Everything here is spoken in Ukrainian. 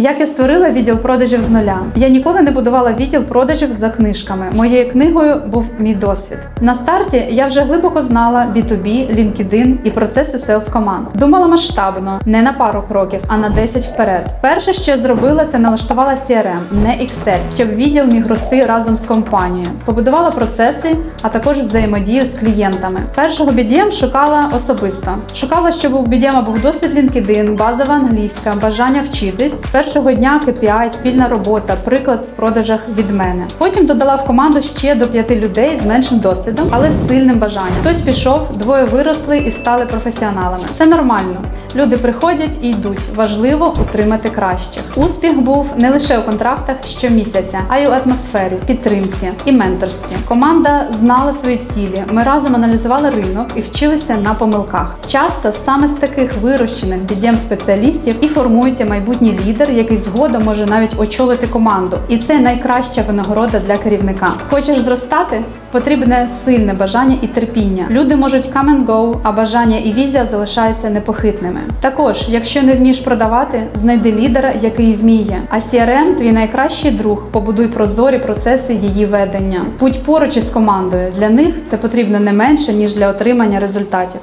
Як я створила відділ продажів з нуля? Я ніколи не будувала відділ продажів за книжками. Моєю книгою був мій досвід. На старті я вже глибоко знала B2B, LinkedIn і процеси селс команд. Думала масштабно, не на пару кроків, а на 10 вперед. Перше, що я зробила, це налаштувала CRM, не Excel, щоб відділ міг рости разом з компанією. Побудувала процеси, а також взаємодію з клієнтами. Першого BDM шукала особисто. Шукала, щоб у BDM був досвід LinkedIn, базова англійська, бажання вчитись. Першого дня KPI, спільна робота, приклад в продажах від мене. Потім додала в команду ще до п'яти людей з меншим досвідом, але з сильним бажанням. Хтось пішов, двоє виросли і стали професіоналами. Це нормально. Люди приходять і йдуть. Важливо утримати кращих. Успіх був не лише у контрактах щомісяця, а й у атмосфері, підтримці і менторстві. Команда знала свої цілі. Ми разом аналізували ринок і вчилися на помилках. Часто саме з таких вирощених бідєм спеціалістів і формується майбутній лідер, який згодом може навіть очолити команду. І це найкраща винагорода для керівника. Хочеш зростати? Потрібне сильне бажання і терпіння. Люди можуть come and go, а бажання і візія залишаються непохитними. Також, якщо не вмієш продавати, знайди лідера, який вміє. А CRM – твій найкращий друг. Побудуй прозорі процеси її ведення. Будь поруч із командою. Для них це потрібно не менше ніж для отримання результатів.